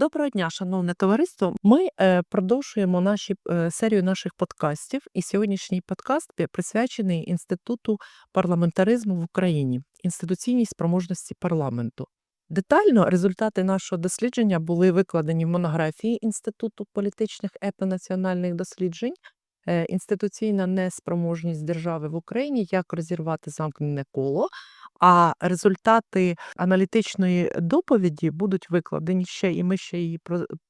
Доброго дня, шановне товариство. Ми е, продовжуємо наші е, серію наших подкастів, і сьогоднішній подкаст присвячений інституту парламентаризму в Україні, інституційній спроможності парламенту. Детально результати нашого дослідження були викладені в монографії Інституту політичних етнонаціональних досліджень. е, Інституційна неспроможність держави в Україні, як розірвати замкнене коло. А результати аналітичної доповіді будуть викладені ще, і ми ще її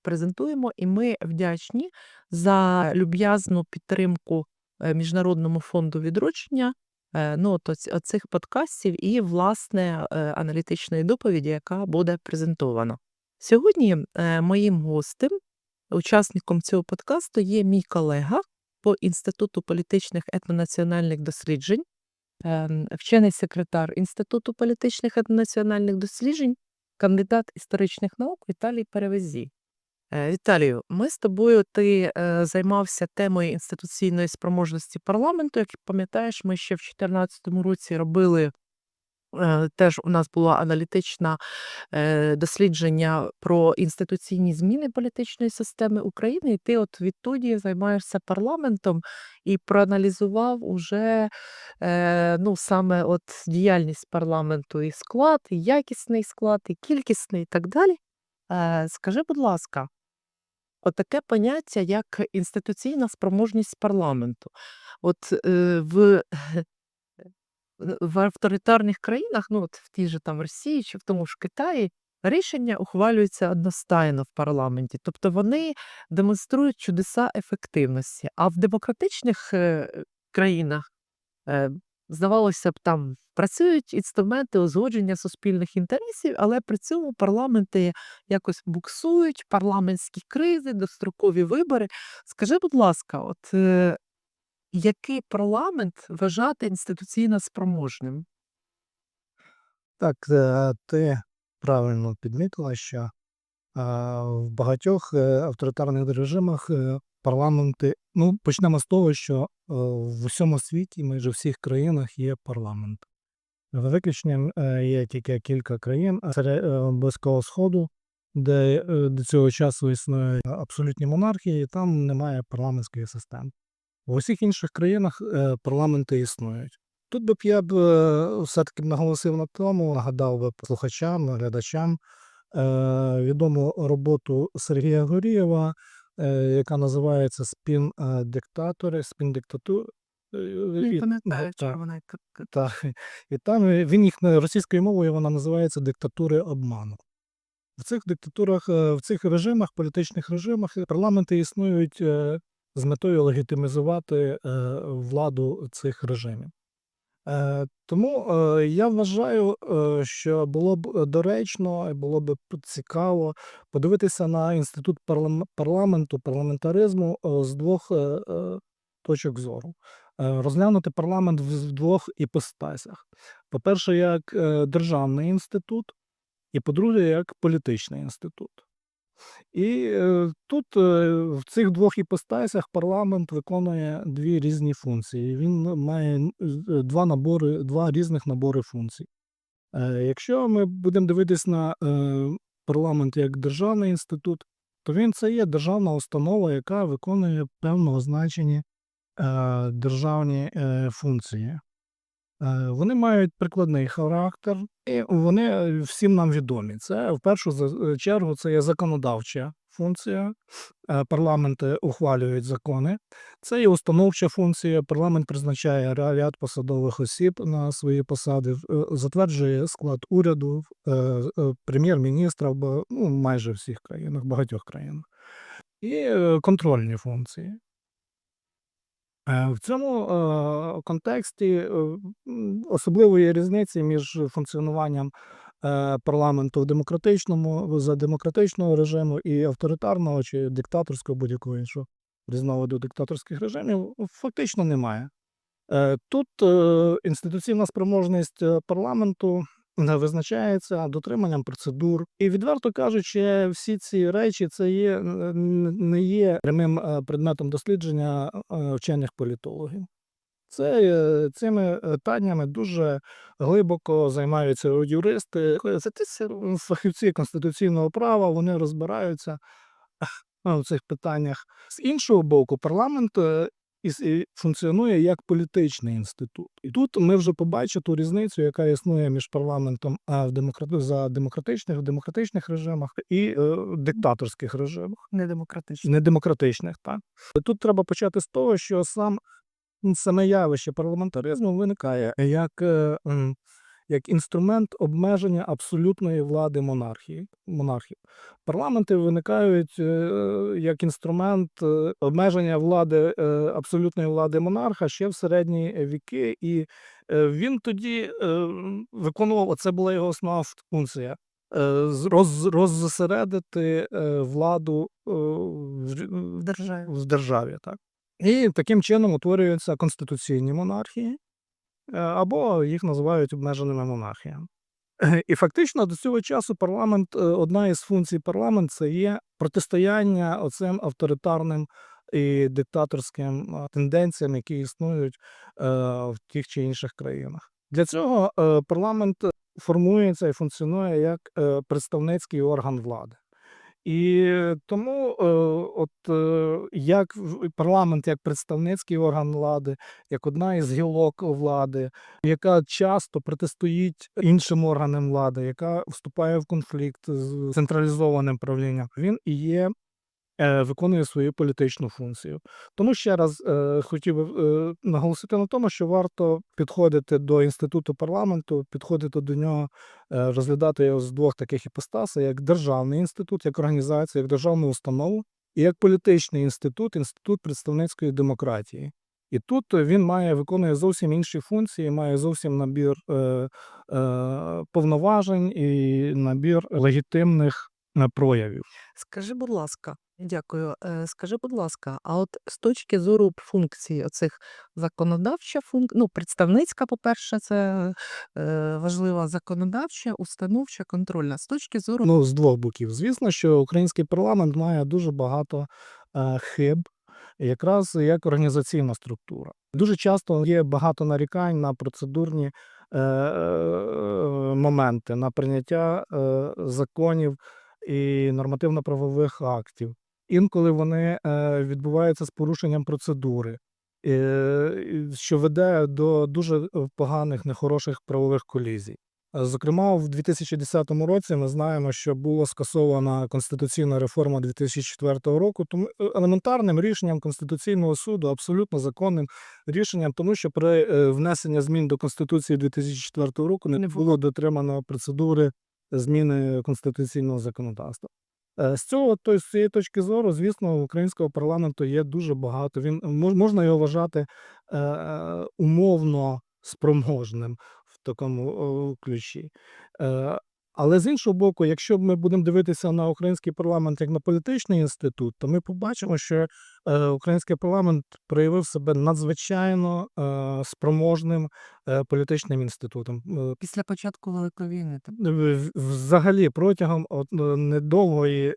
презентуємо. І ми вдячні за люб'язну підтримку е, Міжнародному фонду відродження. е, Ну, оць- подкастів і власне е, аналітичної доповіді, яка буде презентована. Сьогодні моїм гостем, учасником цього подкасту, є мій колега по Інституту політичних етнонаціональних досліджень, вчений секретар Інституту політичних національних досліджень, кандидат історичних наук Віталій Перевезі. Е, Віталію, ми з тобою ти е, займався темою інституційної спроможності парламенту. Як пам'ятаєш, ми ще в 2014 році робили. Е, Теж у нас було аналітичне дослідження про інституційні зміни політичної системи України, і ти от відтоді займаєшся парламентом і проаналізував уже е, ну, саме от діяльність парламенту і склад, і якісний склад, і кількісний, і так далі. Е, Скажи, будь ласка, отаке поняття, як інституційна спроможність парламенту. От в, в авторитарних країнах, ну от в тій же там Росії чи в тому ж Китаї, рішення ухвалюються одностайно в парламенті. Тобто вони демонструють чудеса ефективності. А в демократичних е, країнах, е, здавалося б, там працюють інструменти узгодження суспільних інтересів, але при цьому парламенти якось буксують, парламентські кризи, дострокові вибори. Скажи, будь ласка, от е, який парламент вважати інституційно спроможним? Так, е, ти правильно підмітила, що в багатьох е, авторитарних режимах е, парламенти. Ну, почнемо з того, що в усьому світі, майже в всіх країнах є парламент. Виключенням є тільки кілька країн Близького Сходу, де до цього часу існує абсолютні монархії, і там немає парламентської системи. В усіх інших країнах е, парламенти існують. Тут би б я б е, все-таки наголосив на тому, нагадав би слухачам, глядачам е, відому роботу Сергія Горієва, яка називається Спін диктатори, спін диктатур. Пам'ятаю, так, вона так. І там він їх російською мовою вона називається диктатури обману. В цих диктатурах, в цих режимах, політичних режимах парламенти існують з метою легітимізувати е, владу цих режимів. Е, Тому е, я вважаю, що було б доречно і було б цікаво подивитися на інститут парлам- парламенту, парламентаризму з двох точок зору. Розглянути парламент в двох іпостасях. По-перше, як державний інститут, і по-друге, як політичний інститут. І е, тут е, в цих двох іпостасях парламент виконує дві різні функції. Він має е, два набори, два різних набори функцій. Якщо ми будемо дивитись на парламент як державний інститут, то він це є державна установа, яка виконує певно означені державні функції. Е, Вони мають прикладний характер, і вони е, всім нам відомі. Це в першу е, чергу це є законодавча функція. Парламенти ухвалюють закони. Це є установча функція. Парламент призначає ряд посадових осіб на свої посади, затверджує склад уряду, прем'єр-міністра ну, майже всіх країнах, багатьох країнах. І контрольні функції. Е, В цьому е, контексті е, особливої різниці між функціонуванням парламенту в демократичному за демократичного режиму і авторитарного чи диктаторського будь-якого іншого різновиду диктаторських режимів фактично немає. Тут інституційна спроможність парламенту е, визначається дотриманням процедур. І відверто кажучи, всі ці речі це є не є прямим е, предметом дослідження е, вчених політологів. Це е, цими питаннями дуже глибоко займаються юристи. Це ті фахівці конституційного права, вони розбираються в цих питаннях. З іншого боку, парламент і функціонує як політичний інститут. І тут ми вже побачимо ту різницю, яка існує між парламентом а, в демократ... за демократичних, в демократичних режимах і е, диктаторських режимах Недемократичних. недемократичних. Так? Тут треба почати з того, що сам саме явище парламентаризму виникає як, е, м, як інструмент обмеження абсолютної влади монархії. монархів. Парламенти виникають е, як інструмент е, обмеження влади е, абсолютної влади монарха ще в середні віки, і він тоді виконував це була його основна функція. Роз, роззосередити владу в державі. в державі. Так? І таким чином утворюються конституційні монархії, або їх називають обмеженими монархіями. Е, І фактично до цього часу парламент, е, одна із функцій парламенту це є протистояння оцим авторитарним і диктаторським е, тенденціям, які існують е, в тих чи інших країнах. Для цього е, парламент формується і функціонує як е, представницький орган влади. І тому, е, от е, як в- парламент, як представницький орган влади, як одна із гілок влади, яка часто протистоїть іншим органам влади, яка вступає в конфлікт з централізованим правлінням, він і є. Е, Виконує свою політичну функцію. Тому ще раз е, хотів би е, наголосити на тому, що варто підходити до інституту парламенту, підходити до нього, розглядати його з двох таких іпостасей: як державний інститут, як організація, як державну установу, і як політичний інститут, інститут представницької демократії. І тут він має виконує зовсім інші функції, має зовсім набір е, е, повноважень і набір легітимних проявів. Скажи, будь ласка, дякую. Е, Скажи, будь ласка, а от з точки зору функції оцих законодавча функ... ну, представницька, по-перше, це е, важлива законодавча, установча, контрольна. З точки зору Ну, з двох боків. Звісно, що український парламент має дуже багато е, хиб, якраз як організаційна структура. Дуже часто є багато нарікань на процедурні е, е, моменти, на прийняття е, законів і нормативно-правових актів. Інколи вони е, відбуваються з порушенням процедури, е, що веде до дуже е, поганих, нехороших правових колізій. Зокрема, в 2010 році ми знаємо, що була скасована конституційна реформа 2004 року, тому елементарним рішенням Конституційного суду, абсолютно законним рішенням, тому що при внесенні змін до Конституції 2004 року не було дотримано процедури зміни конституційного законодавства. Е, З цього то з цієї точки зору, звісно, українського парламенту є дуже багато. Він мож- можна його вважати е, е, умовно спроможним в такому ключі. Але з іншого боку, якщо ми будемо дивитися на український парламент як на політичний інститут, то ми побачимо, що е, український парламент проявив себе надзвичайно е, спроможним е, політичним інститутом. Після початку Великої війни. взагалі протягом недовгої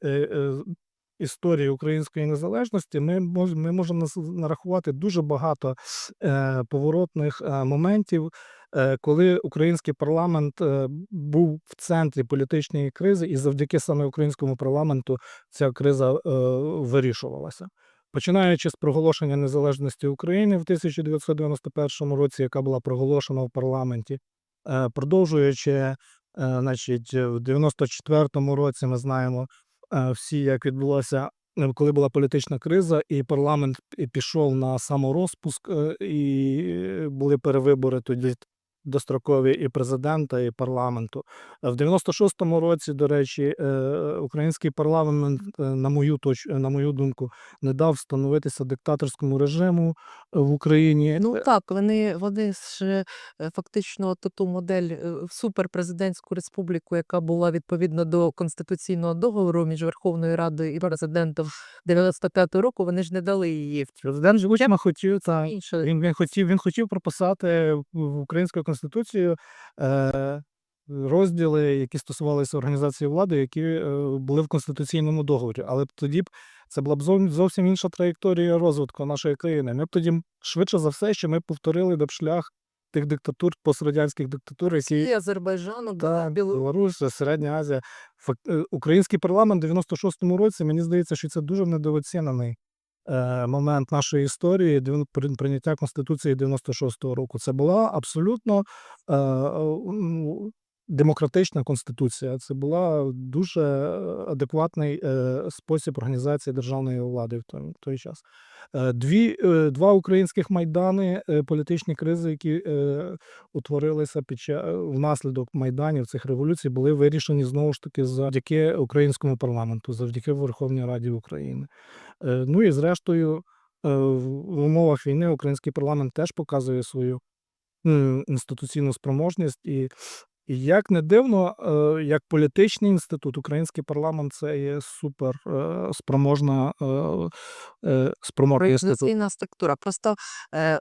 історії української незалежності ми, ми можемо нарахувати дуже багато е, поворотних е, моментів, е, коли український парламент е, був в центрі політичної кризи, і завдяки саме українському парламенту ця криза е, вирішувалася. Починаючи з проголошення незалежності України в 1991 році, яка була проголошена в парламенті, Е, продовжуючи, е, значить, в 94-му році ми знаємо всі, як відбулося, е, коли була політична криза, і парламент пішов на саморозпуск, е, і були перевибори тоді дострокові і президента, і парламенту. Е, В 96-му році, до речі, е, український парламент, е, на мою точ, на мою думку, не дав встановитися диктаторському режиму в Україні. Ну так, вони, вони ж фактично ту модель в суперпрезидентську республіку, яка була відповідно до конституційного договору між Верховною Радою і президентом 95-го року, вони ж не дали її Президент Жгучма хотів та інше. він, він хотів він хотів прописати в в українську конституцію е, розділи, які стосувалися організації влади, які е, були в конституційному договорі. Але тоді б це була б зов- зовсім інша траєкторія розвитку нашої країни. Ми б тоді швидше за все, що ми повторили б шлях тих диктатур, пострадянських диктатур, які І Азербайджану, та, Білорусі. Білорусь, Середня Азія. Фак... е, Український парламент в 96-му році, мені здається, що це дуже недооцінений момент нашої історії прийняття Конституції 96-го року. Це була абсолютно е, е, ну, демократична конституція. Це була дуже е, адекватний е, спосіб організації державної влади в той, в той час. Е, Дві, е, два українських майдани, е, політичні кризи, які е, утворилися під ча- внаслідок майданів цих революцій, були вирішені знову ж таки завдяки українському парламенту, завдяки Верховній Раді України. Е, Ну і зрештою, е, в в умовах війни український парламент теж показує свою інституційну спроможність. І, як не дивно, е, як політичний інститут, український парламент це є супер е, спроможна е, спроможний інститут. Організаційна структура. Просто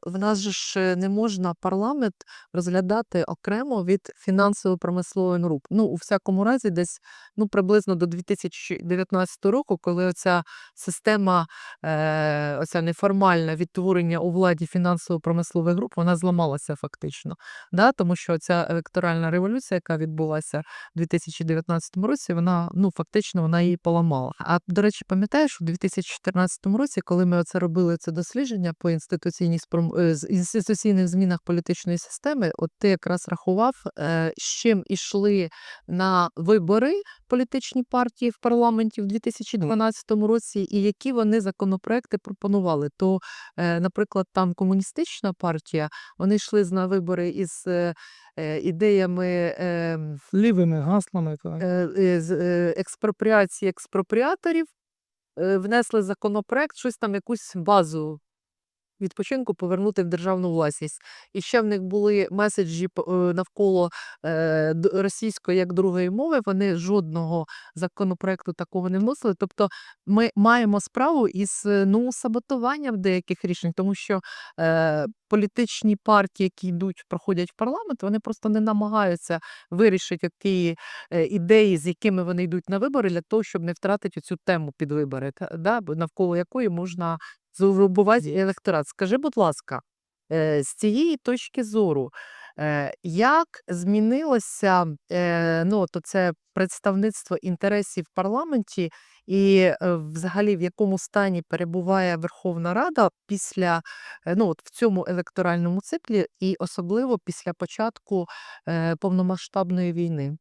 в нас же ж не можна парламент розглядати окремо від фінансово-промислової груп. Ну, у всякому разі, десь ну, приблизно до 2019 року, коли оця система, оця неформальне відтворення у владі фінансово-промислових груп, вона зламалася фактично. Да? Тому що ця електоральна революція, яка відбулася в 2019 році, вона ну, фактично вона її поламала. А до речі, пам'ятаєш, у 2014 році, коли ми оце робили це дослідження по інституційній спром... е, інституційних змінах політичної системи, от ти якраз рахував, е, з чим ішли на вибори політичні партії в парламенті в 2012 році, і які вони законопроекти пропонували. То, е, наприклад, там комуністична партія, вони йшли на вибори із ідеями. ем, Лівими гаслами. Е, е, з е, експропріації експропріаторів, е, внесли законопроект, щось там якусь базу відпочинку повернути в державну власність. І ще в них були меседжі е, навколо е, російської як другої мови. Вони жодного законопроекту такого не вносили. Тобто ми маємо справу із е, ну, саботуванням деяких рішень, тому що політичні партії, які йдуть, проходять в парламент, вони просто не намагаються вирішити ті ідеї, з якими вони йдуть на вибори, для того, щоб не втратити цю тему під вибори, да, навколо якої можна згрупувати електорат. Скажи, будь ласка, е, з цієї точки зору, е, як змінилося е, ну, то це представництво інтересів в парламенті, і взагалі в якому стані перебуває Верховна Рада після ну, от в цьому електоральному циклі, і особливо після початку повномасштабної війни?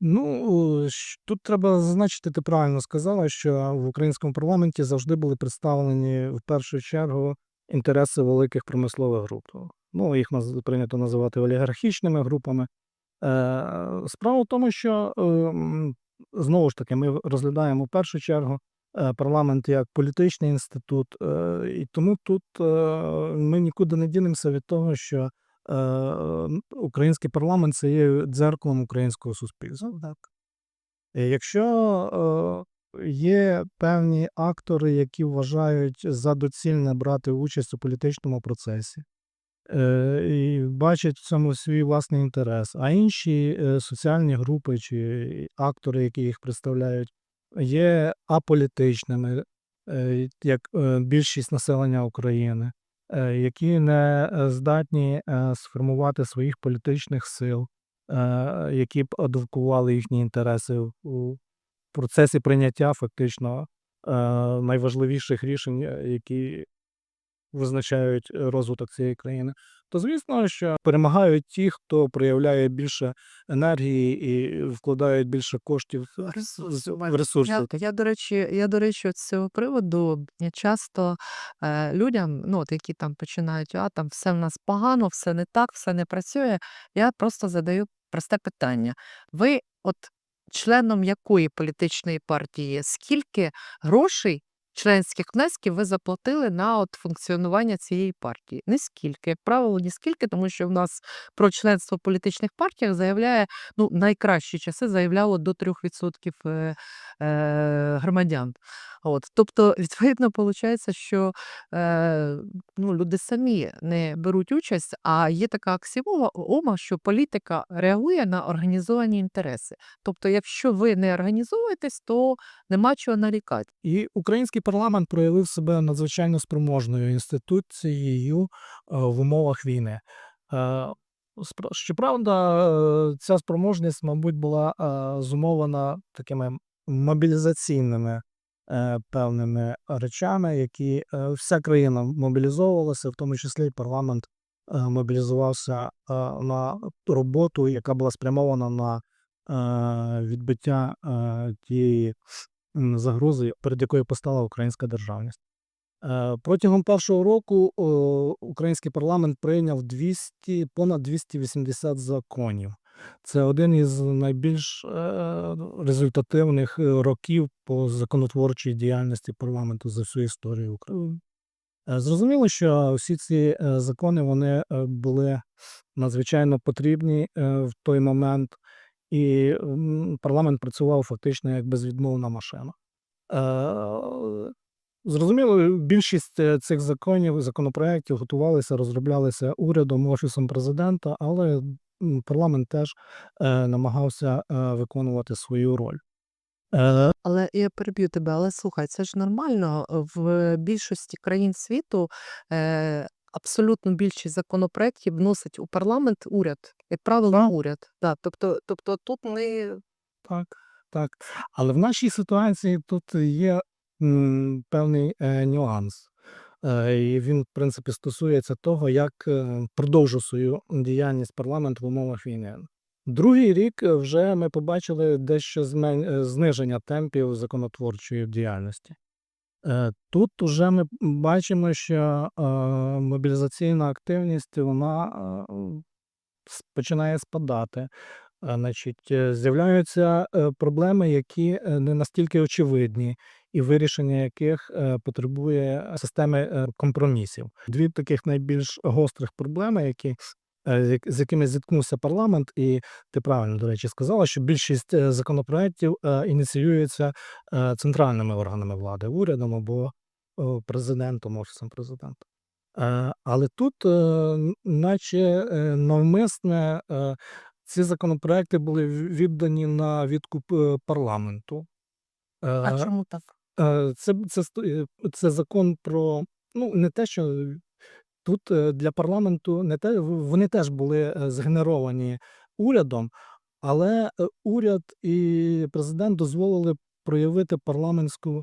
Ну, тут треба зазначити, ти правильно сказала, що в українському парламенті завжди були представлені в першу чергу інтереси великих промислових груп. Ну, їх прийнято називати олігархічними групами. Е, Справа в тому, що ем, знову ж таки ми розглядаємо в першу чергу е, парламент як політичний інститут, е, і тому тут е, ми нікуди не дінемося від того, що е, український парламент це є дзеркалом українського суспільства. Так. Якщо е, є певні актори, які вважають за доцільне брати участь у політичному процесі, е, і бачать в цьому свій власний інтерес, а інші е, соціальні групи чи актори, які їх представляють, є аполітичними, е, як е, більшість населення України, е, які не е, здатні е, сформувати своїх політичних сил, е, які б адвокували їхні інтереси у процесі прийняття фактично е, найважливіших рішень, е, які визначають е, розвиток цієї країни, то звісно, що перемагають ті, хто проявляє більше енергії і вкладають більше коштів Ресурсів, в ресурси. Я, я, до речі, я, до речі, з цього приводу часто е, людям, ну, от, які там починають, а там все в нас погано, все не так, все не працює. Я просто задаю просте питання. Ви, от членом якої політичної партії, є? скільки грошей членських внесків ви заплатили на от функціонування цієї партії? Не скільки, як правило, ніскільки, тому що в нас про членство в політичних партіях заявляє ну, найкращі часи заявляло до 3% е, е, громадян. От, тобто, відповідно, виходить, що е, ну, люди самі не беруть участь, а є така аксіома, що політика реагує на організовані інтереси. Тобто, якщо ви не організовуєтесь, то нема чого нарікати. І український парламент проявив себе надзвичайно спроможною інституцією е, в умовах війни. Е, Щоправда, е, ця спроможність, мабуть, була зумовлена такими мобілізаційними певними речами, які е, вся країна мобілізовувалася, в тому числі парламент е, мобілізувався е, на роботу, яка була спрямована на е, відбиття е, тієї загрози, перед якою постала українська державність. Е, Протягом першого року український парламент прийняв 200, понад 280 законів. Це один із найбільш е, результативних е, років по законотворчій діяльності парламенту за всю історію України. Е, Зрозуміло, що всі ці закони вони були надзвичайно потрібні в той момент, і парламент працював фактично як безвідмовна машина. Зрозуміло, більшість цих законів, законопроєктів готувалися, розроблялися урядом, офісом президента, але парламент теж е, намагався е, виконувати свою роль. Е, Але я переб'ю тебе, але слухай, це ж нормально. В більшості країн світу е, абсолютно більшість законопроєктів вносить у парламент уряд, як правило, Так. уряд. Да, тобто, тобто тут ми Так, так. Але в нашій ситуації тут є м, певний е, нюанс. Е, і він, в принципі, стосується того, як е, продовжив свою діяльність парламент в умовах війни. Другий рік е, вже ми побачили дещо зниження темпів законотворчої діяльності. Тут уже ми бачимо, що мобілізаційна активність вона починає спадати. Значить, з'являються проблеми, які не настільки очевидні, і вирішення яких е, потребує системи е, компромісів. Дві таких найбільш гострих проблеми, які е, з якими зіткнувся парламент, і ти правильно, до речі, сказала, що більшість е, законопроєктів е, ініціюється е, центральними органами влади, урядом або е, президентом, офісом президента. Е, Але тут, е, наче е, навмисне, е, ці законопроекти були віддані на відкуп е, парламенту. а Е, чому так? Е, Це, це, е, це закон про ну не те, що тут е, для парламенту не те, вони теж були згенеровані урядом, але уряд і президент дозволили проявити парламентську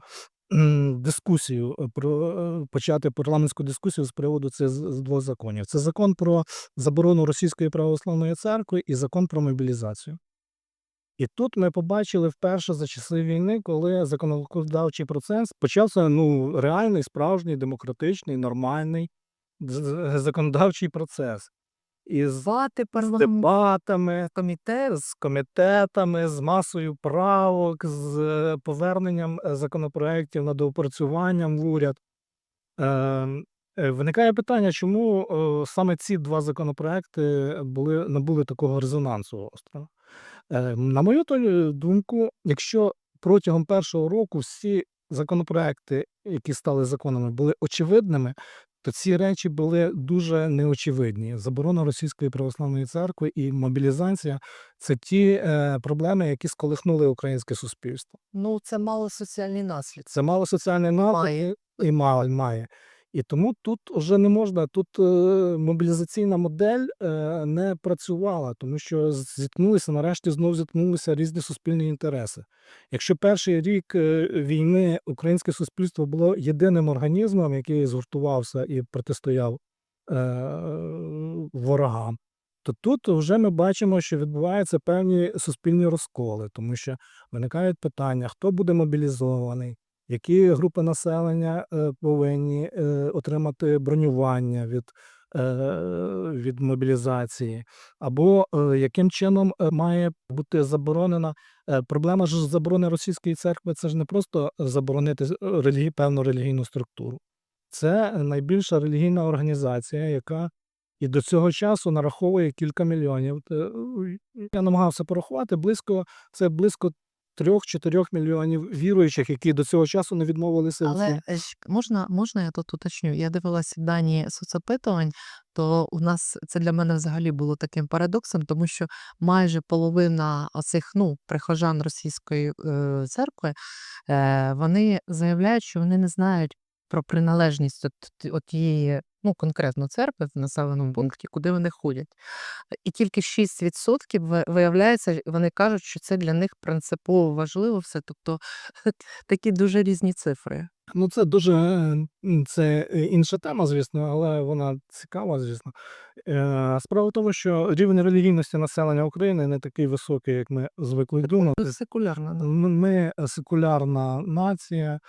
дискусію, про почати парламентську дискусію з приводу цих двох законів. Це закон про заборону Російської православної церкви і закон про мобілізацію. І тут ми побачили вперше за часи війни, коли законодавчий процес почався ну реальний, справжній, демократичний, нормальний законодавчий процес. Із з дебатами, комітет. з комітетами, з масою правок, з е, поверненням е, законопроєктів на доопрацюванням в уряд. Ем, е, Виникає питання, чому саме ці два законопроекти були набули такого резонансу гострого. Е, На мою то- думку, якщо протягом першого року всі законопроекти, які стали законами, були очевидними, то ці речі були дуже неочевидні. Заборона Російської православної церкви і мобілізація це ті е, проблеми, які сколихнули українське суспільство. Ну, це мало соціальні наслідки. Це мало соціальний наслідок Має. і має, має. І тому тут вже не можна, тут е, мобілізаційна модель е, не працювала, тому що зіткнулися, нарешті знов зіткнулися різні суспільні інтереси. Якщо перший рік е, війни українське суспільство було єдиним організмом, який згуртувався і протистояв е, ворогам, то тут вже ми бачимо, що відбуваються певні суспільні розколи, тому що виникають питання, хто буде мобілізований, які групи населення е, повинні е, отримати бронювання від, е, від мобілізації, або яким чином має бути заборонена проблема ж заборони російської церкви. Це ж не просто заборонити з- релігі, певну релігійну структуру. Це найбільша релігійна організація, яка і до цього часу нараховує кілька мільйонів. Я намагався порахувати близько це близько 3-4 мільйонів віруючих, які до цього часу не відмовилися. Але е, можна, можна я тут уточню? Я дивилася дані соцопитувань, то у нас це для мене взагалі було таким парадоксом, тому що майже половина оцих ну, прихожан російської е, церкви е, вони заявляють, що вони не знають про приналежність от, от тієї, ну, конкретно церкви в населеному пункті, куди вони ходять. І тільки 6% ви- виявляється, вони кажуть, що це для них принципово важливо все. Тобто такі дуже різні цифри. Ну, це дуже е, це е, інша тема, звісно, але вона цікава, звісно. Е, Справа в тому, що рівень релігійності населення України не такий високий, як ми звикли думати. Секулярно. да. Ми секулярна нація,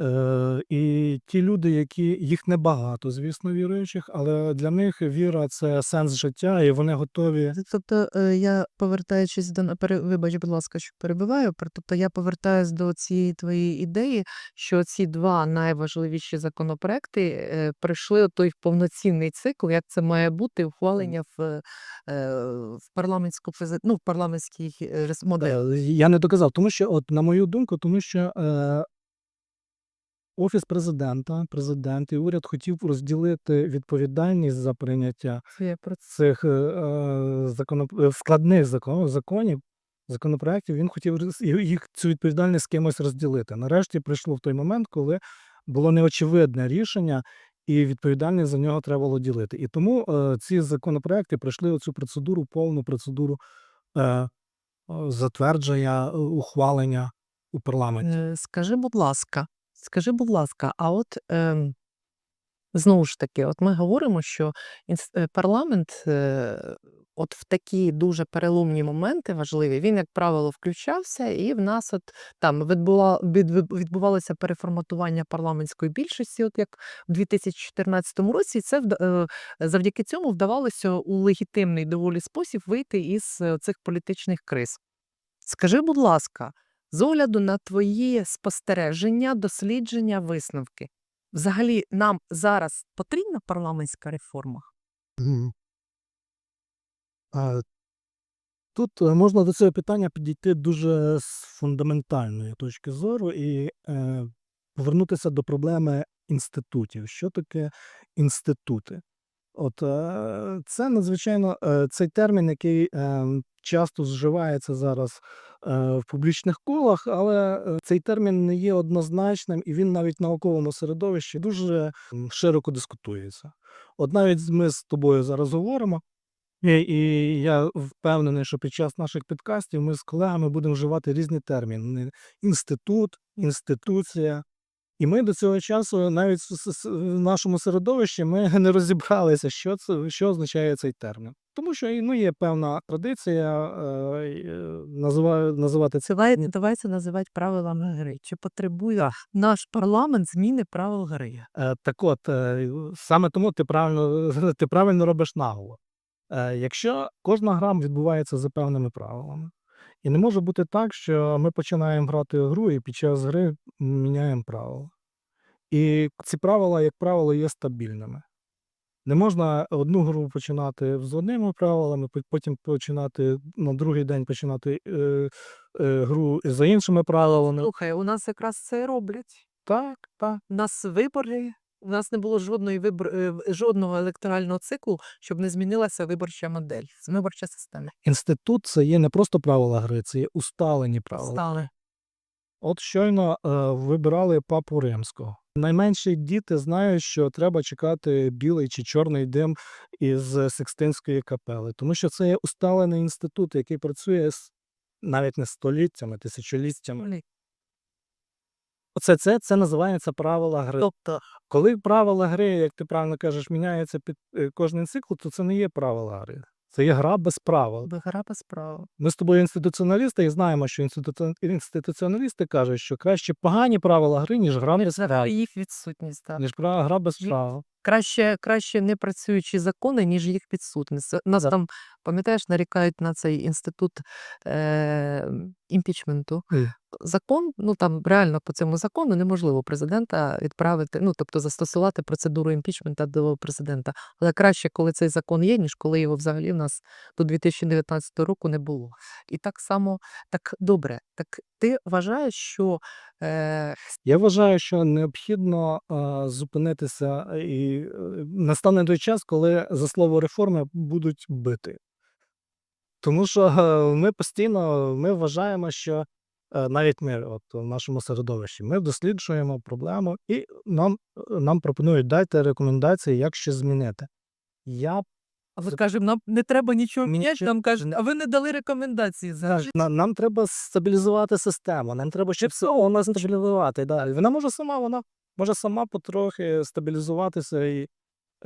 е, і ті люди, які їх небагато, звісно, віруючих, але для них віра це сенс життя, і вони готові. Тобто е, я повертаючись до пере- вибач, будь ласка, що перебиваю. пер- Тобто я повертаюсь до цієї твоєї ідеї, що ці два найважливіші законопроекти е, пройшли от той повноцінний цикл, як це має бути ухвалення в, е, в парламентську фізи- ну, в парламентській е, рес- моделі. Е, Я не доказав, тому що, от, на мою думку, тому що е, Офіс президента, президент і уряд хотів розділити відповідальність за прийняття цих е, е, законоп... е, складних закон... законів, законопроєктів. Він хотів їх цю відповідальність з кимось розділити. Нарешті прийшло в той момент, коли було неочевидне рішення, і відповідальність за нього треба було ділити. І тому ці законопроекти пройшли оцю процедуру, повну процедуру затвердження, ухвалення у парламенті. Скажи, будь ласка, скажи, будь ласка, а от ем, знову ж таки, от ми говоримо, що е, парламент, е, от в такі дуже переломні моменти важливі, він, як правило, включався, і в нас от там відбула, відбу- відбувалося переформатування парламентської більшості, от як в 2014 році, і це вда- е, завдяки цьому вдавалося у легітимний доволі спосіб вийти із е, цих політичних криз. Скажи, будь ласка, з огляду на твої спостереження, дослідження, висновки, взагалі нам зараз потрібна парламентська реформа? Тут е, можна до цього питання підійти дуже з фундаментальної точки зору і е, повернутися до проблеми інститутів. Що таке інститути? От е, це надзвичайно е, цей термін, який е, часто зживається зараз е, в публічних колах, але цей термін не є однозначним, і він навіть в науковому середовищі дуже широко дискутується. От навіть ми з тобою зараз говоримо. І я впевнений, що під час наших підкастів ми з колегами будемо вживати різні терміни: інститут, інституція. І ми до цього часу, навіть в нашому середовищі, ми не розібралися, що це що означає цей термін. Тому що ну, є певна традиція е, е, називаю, називати це. Давай, давай це називати правилами гри. Чи потребує наш парламент зміни правил гри? Е, Так от, е, саме тому ти правильно, ти правильно робиш наголо. Е, Якщо кожна гра відбувається за певними правилами, і не може бути так, що ми починаємо грати в гру і під час гри міняємо правила. І ці правила, як правило, є стабільними. Не можна одну гру починати з одними правилами, потім починати на другий день починати е, е, гру за іншими правилами. Слухай, у нас якраз це роблять. Так, так. У нас вибори. У нас не було жодної вибор, е, жодного електорального циклу, щоб не змінилася виборча модель, виборча система. Інститут це є не просто правила гри, це є усталені правила. Стали. От щойно е, вибирали папу римського. Найменші діти знають, що треба чекати білий чи чорний дим із Секстинської капели, тому що це є усталений інститут, який працює з навіть не століттями, тисячоліттями. Оце це, це називається правила гри. Тобто, Коли правила гри, як ти правильно кажеш, міняються під е, кожний цикл, то це не є правила гри. Це є гра без правил. гра без правил. Ми з тобою інституціоналісти і знаємо, що інститу... інституціоналісти кажуть, що краще погані правила гри, ніж гра без правил. Їх відсутність. Так. Ніж гра без правил. Краще, краще не працюючі закони, ніж їх відсутність. Нас Да. там, пам'ятаєш, нарікають на цей інститут е, імпічменту. Е. закон, ну там реально по цьому закону неможливо президента відправити, ну тобто застосувати процедуру імпічмента до президента. Але краще, коли цей закон є, ніж коли його взагалі в нас до 2019 року не було. І так само, так добре, так ти вважаєш, що е, Я вважаю, що необхідно зупинитися, і е, настане той час, коли за слово реформи будуть бити. Тому що ми постійно ми вважаємо, що е, навіть ми, от в нашому середовищі, ми досліджуємо проблему, і нам, нам пропонують дайте рекомендації, як що змінити. Я а ви кажемо, нам не треба нічого Мені міняти, ще- нам кажуть, а ви не дали рекомендації. Скажіть, на- нам треба стабілізувати систему. Нам треба, щоб все у нас стабілізувати. Да. Вона може сама, вона може сама потрохи стабілізуватися. І,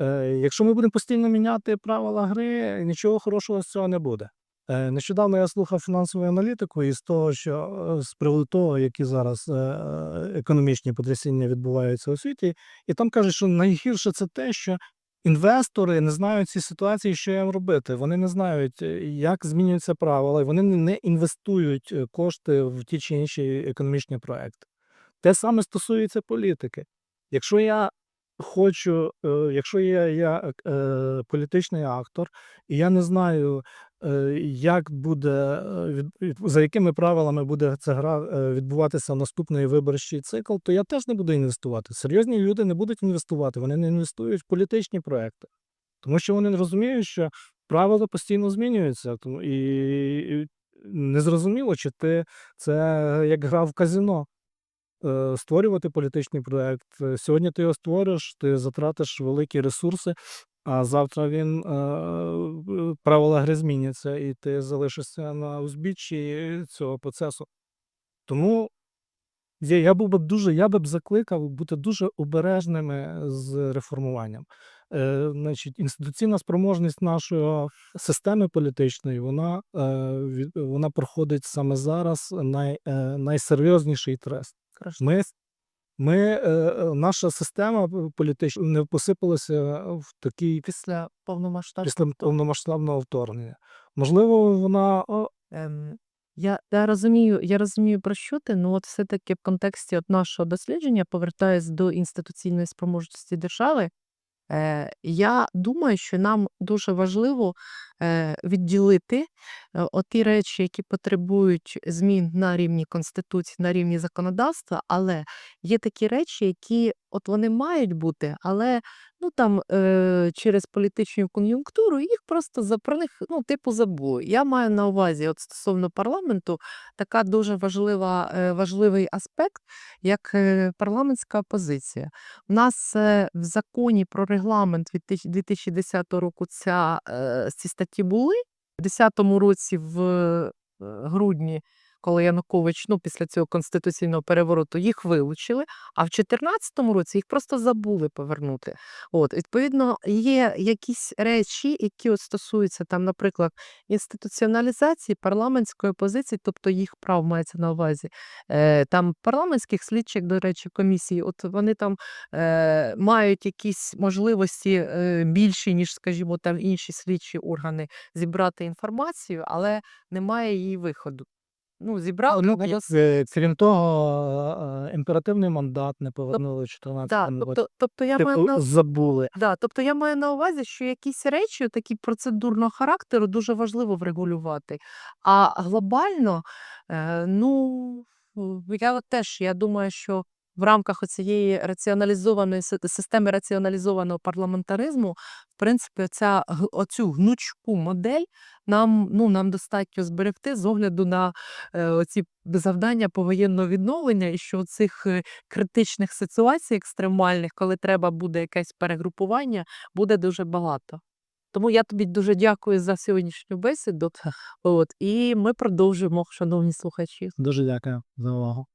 е, якщо ми будемо постійно міняти правила гри, нічого хорошого з цього не буде. Е, нещодавно я слухав фінансову аналітику, і з того, що е, з приводу того, які зараз е, е, економічні потрясіння відбуваються у світі, і там кажуть, що найгірше це те, що інвестори не знають ці ситуації, що їм робити. Вони не знають, е, як змінюються правила, і вони не- інвестують е, кошти в ті чи інші економічні проекти. Те саме стосується політики. Якщо я хочу, е, якщо я, я політичний актор, і я не знаю, як буде е, за якими правилами буде ця гра е, відбуватися наступний виборчий цикл, то я теж не буду інвестувати. Серйозні люди не будуть інвестувати, вони не інвестують в політичні проекти, тому що вони не розуміють, що правила постійно змінюються. І, незрозуміло, чи ти це як гра в казино. е, Створювати політичний проект. Е, Сьогодні ти його створиш, ти затратиш великі ресурси, а завтра він е, правила гри зміняться, і ти залишишся на узбіччі цього процесу. Тому я, я був би дуже, я би б закликав бути дуже обережними з реформуванням. Е, значить, інституційна спроможність нашої системи політичної, вона, е, вона проходить саме зараз най, е, найсерйозніший трест. Ми, ми, е, е, наша система політична не посипалася в такий після повномасштабного після повномасштабного вторгнення. Можливо, вона Ем, я, я розумію, я розумію про що ти. Ну, от все-таки в контексті от нашого дослідження, повертаюсь до інституційної спроможності держави. Е, я думаю, що нам дуже важливо е, відділити е, оті речі, які потребують змін на рівні конституції, на рівні законодавства, але є такі речі, які от вони мають бути, але ну там е, через політичну кон'юнктуру їх просто за про них ну типу забули. Я маю на увазі, от стосовно парламенту, така дуже важлива е, важливий аспект, як е, парламентська опозиція. У нас е, в законі про регламент від 2010 року ця, е, ці статті були. У 2010 році в е, грудні, коли Янукович, ну після цього конституційного перевороту, їх вилучили, а в 2014 році їх просто забули повернути. От, відповідно, є якісь речі, які от стосуються там, наприклад, інституціоналізації парламентської опозиції, тобто їх прав мається на увазі. Е, там парламентських слідчих, до речі, комісій, от вони там е, мають якісь можливості е, більші, ніж, скажімо, там інші слідчі органи зібрати інформацію, але немає її виходу. Ну, зібрали, ну, голос- е, крім того, е, імперативний мандат не повернули в 14 да, році. тобто, тобто я маю Типу, на забули. Да, тобто я маю на увазі, що якісь речі, такі процедурного характеру, дуже важливо врегулювати. А глобально, е, ну, я от теж я думаю, що в рамках оцієї раціоналізованої системи раціоналізованого парламентаризму, в принципі, оця, г- оцю гнучку модель нам, ну, нам достатньо зберегти з огляду на е, оці завдання повоєнного відновлення, і що цих е, критичних ситуацій екстремальних, коли треба буде якесь перегрупування, буде дуже багато. Тому я тобі дуже дякую за сьогоднішню бесіду. От, і ми продовжуємо, шановні слухачі. Дуже дякую за увагу.